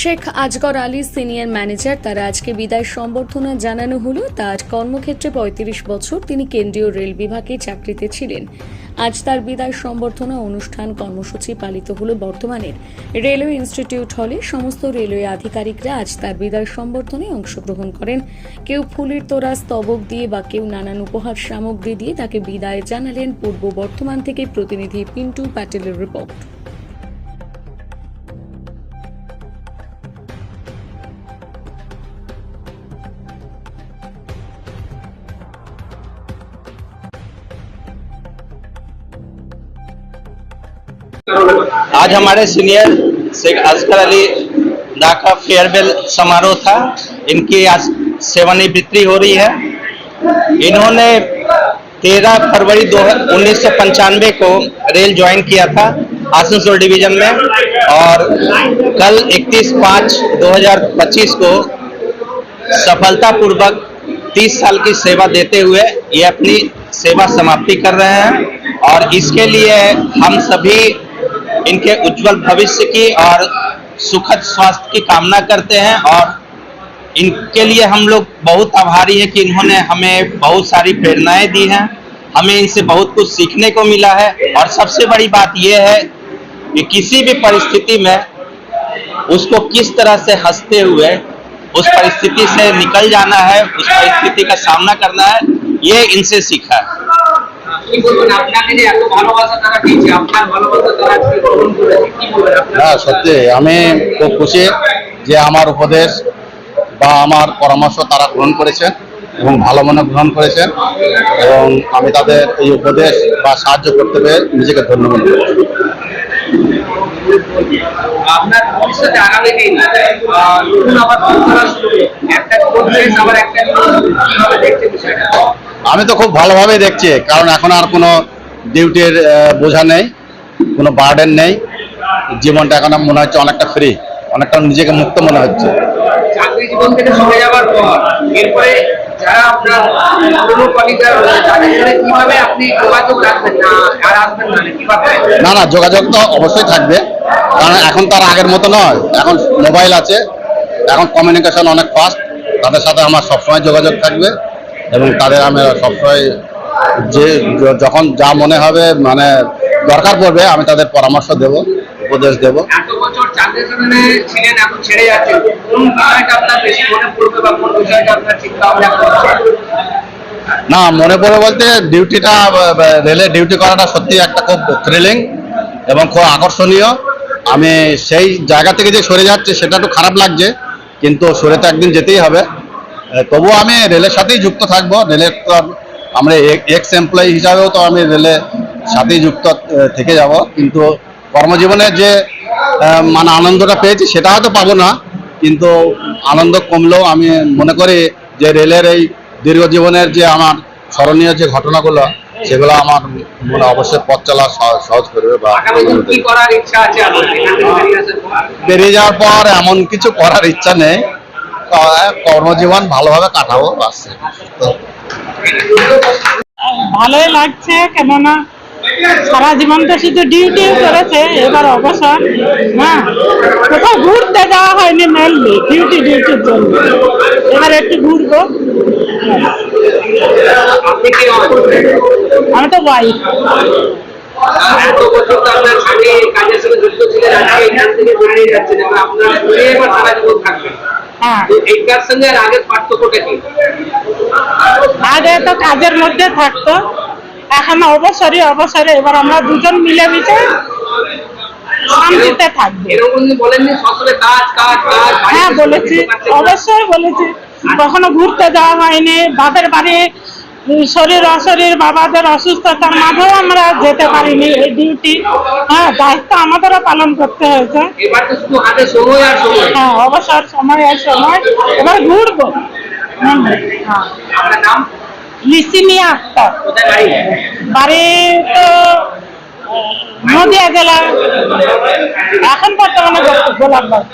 Sheikh Azgar Ali senior manager তার আজকে বিদায় সম্বর্ধনা জানানো হলো। তার কর্মক্ষেত্রে পঁয়ত্রিশ বছর তিনি কেন্দ্রীয় রেল বিভাগে চাকরিতে ছিলেন। আজ তার বিদায় সম্বর্ধনা অনুষ্ঠান কর্মসূচি পালিত হলো বর্তমানের রেলওয়ে ইনস্টিটিউট হলে সমস্ত রেলওয়ে আধিকারিকরা আজ তার বিদায় সম্বর্ধনায় অংশগ্রহণ করেন। কেউ ফুলের তোড়া স্তবক দিয়ে বা কেউ নানান উপহার সামগ্রী দিয়ে তাকে বিদায় জানালেন পূর্ব বর্ধমান থেকে প্রতিনিধি পিন্টু প্যাটেলের রিপোর্ট। आज हमारे सीनियर शेख असगर अली दा का फेयरवेल समारोह था। इनकी आज सेवानिवृत्ति हो रही है। इन्होंने 13 फरवरी दो उन्नीस को रेल ज्वाइन किया था आसनसोल डिवीज़न में और कल 31 पाँच 2025 को सफलतापूर्वक 30 साल की सेवा देते हुए ये अपनी सेवा समाप्ति कर रहे हैं। और इसके लिए हम सभी इनके उज्जवल भविष्य की और सुखद स्वास्थ्य की कामना करते हैं और इनके लिए हम लोग बहुत आभारी हैं कि इन्होंने हमें बहुत सारी प्रेरणाएँ दी हैं। हमें इनसे बहुत कुछ सीखने को मिला है और सबसे बड़ी बात यह है कि किसी भी परिस्थिति में उसको किस तरह से हँसते हुए उस परिस्थिति से निकल जाना है, उस परिस्थिति का सामना करना है, ये इनसे सीखा है। কি বলবেন আপনাকে যে এত ভালোবাসা তারা দিয়েছে আপনার ভালোবাসা তারা আজকে গ্রহণ করেছে কি বলবেন হ্যাঁ সত্যি আমি খুব খুশি যে আমার উপদেশ বা আমার পরামর্শ তারা গ্রহণ করেছেন এবং ভালো মনে গ্রহণ করেছেন এবং আমি তাদের এই উপদেশ বা সাহায্য করতে পেরে নিজেকে ধন্য করছি আপনার ভবিষ্যতে আগামী দিন নতুন আবার শুরু একটা আবার একটা কীভাবে দেখতে বিষয়টা? আমি তো খুব ভালোভাবেই দেখছি কারণ এখন আর কোনো ডিউটির বোঝা নেই কোনো বার্ডেন নেই। জীবনটা এখন মনে হচ্ছে অনেকটা ফ্রি অনেকটা নিজেকে মুক্ত মনে হচ্ছে। চাকরি জীবন থেকে সরে যাওয়ার পর এরপরে যারা আপনার পুরনো কলিগরা তাদের সাথে কীভাবে আপনি যোগাযোগ রাখবেন না আর আসবেন না না না যোগাযোগ তো অবশ্যই থাকবে কারণ এখন তো আর আগের মতো নয়। এখন মোবাইল আছে এখন কমিউনিকেশন অনেক ফাস্ট তাদের সাথে আমার সবসময় যোগাযোগ থাকবে। এবং তাদের আমি সবসময় যে যখন যা মনে হবে মানে দরকার পড়বে আমি তাদের পরামর্শ দেব উপদেশ দেব। মনে না মনে পড়ে বলতে ডিউটিটা রেলে ডিউটি করাটা সত্যি একটা খুব থ্রিলিং এবং খুব আকর্ষণীয়। আমি সেই জায়গা থেকে যে সরে যাচ্ছে সেটা একটু খারাপ লাগছে কিন্তু সরে তো একদিন যেতেই হবে। তবুও আমি রেলের সাথেই যুক্ত থাকব। রেলের তো আমরা এক্স এমপ্লয়ি হিসাবেও তো আমি রেলের সাথেই যুক্ত থেকে যাব। কিন্তু কর্মজীবনে যে মানে আনন্দটা পেয়েছি সেটা হয়তো পাবো না। কিন্তু আনন্দ কমলেও আমি মনে করি যে রেলের এই দীর্ঘ জীবনের যে আমার স্মরণীয় যে ঘটনাগুলো সেগুলো আমার মনে অবশ্যই পথ চলা সহজ করবে বা বেরিয়ে যাওয়ার পর এমন কিছু করার ইচ্ছা নেই। তবে কর্মজীবন ভালোভাবে কাটাবো বাস। ভালোই লাগছে কেননা সারা জীবন তো শুধু ডিউটি করেছে এবার অবসর হ্যাঁ কোথাও ঘুরতে যাওয়া হয়নি মেনলি ডিউটি ডিউটির জন্য। এবার একটু ঘুরবো। আমি তো ওয়াইফ তো আপনার কাজের সাথে যুক্ত ছিলেন আজকে এখান থেকে বেরিয়ে যাচ্ছেন আপনার সারা জীবন থাকবেন। তো এইটার সঙ্গে আর আগের পার্থক্যটা কি? আগে তো কাজের মধ্যে থাকতো। এখন অবসরে অবসরে। এবার আমরা দুজন মিলেমিশে শান্তিতে থাকব। এরকম বলেননি সবসময় কাজ কাজ কাজ বাড়িতে হ্যাঁ বলেছি। অবশ্যই বলেছি। কখনো ঘুরতে যাওয়া হয়নি। বাপের বাড়ি শরীর অশরীর বাবাদের অসুস্থতার মাঝেও আমরা যেতে পারিনি এই ডিউটি হ্যাঁ দায়িত্ব আমাদেরও পালন করতে হয়েছে। হ্যাঁ অবসর সময় আর সময়। এবার ঘুরবো। হ্যাঁ। আক্তার। বাড়ি? বাড়ি তো নদিয়া জেলা এখন বর্তমানে গোলাপবাগ